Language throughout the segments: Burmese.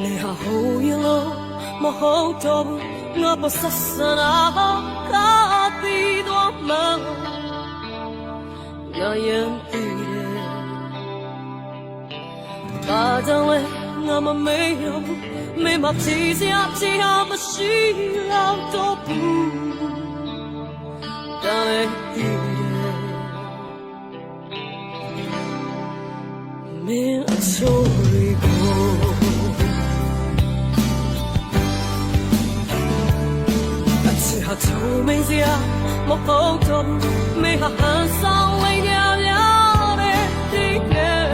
နေဟာဟိုရင်လို့မဟုတ်တော့ဘူးငါပဆက်စနာကာတီတော့မငါရင်တီးတယ်ဘာကြောင့်လဲငါမမေ့ရဘူးမင်းမဖြေစရာဖြေဟာမရှိတော့တော့ဘူးဒါလည်း စရာမဟုတ်တော့ဘူးမင်းဟာဟန်ဆောင်လေးရရတဲ့ဒီနဲ့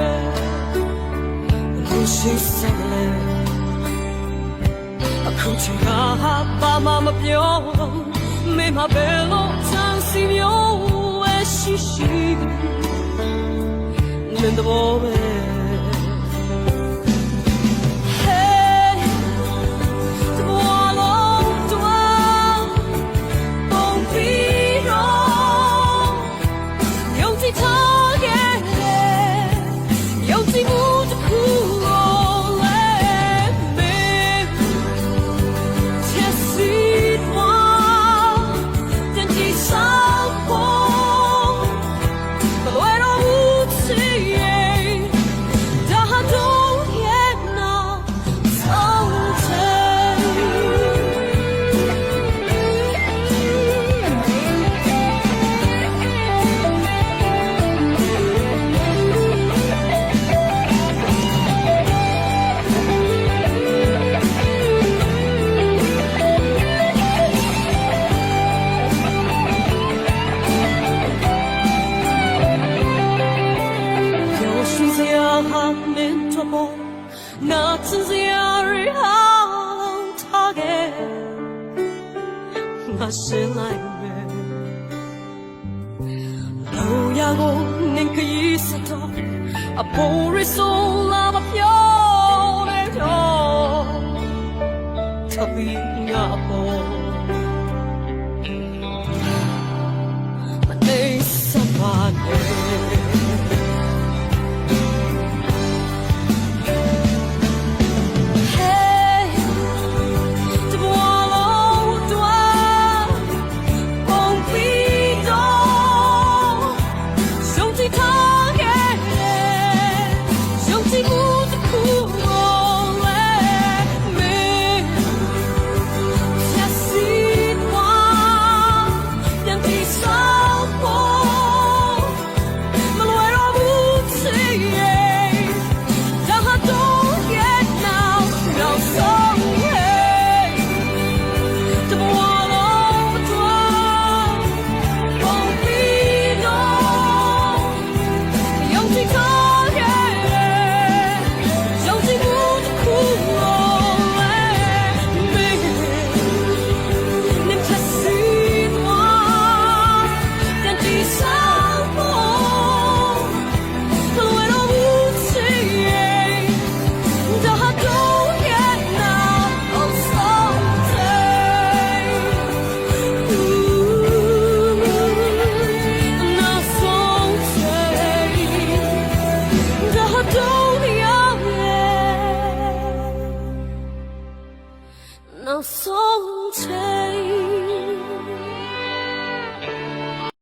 လူရှိစလဲအခုချင်ဟာဘာမှမပြောမင်းမဘယ်လိုချမ်းစီမျိုးဝဲရှိရှိ in the moment. Hey, 하는 저모 낮은 지하를 하는 타게 맛을 알면 노야고 낸 그이스터 아 보리 솔라마 별을 더 더빙 아보 让风吹。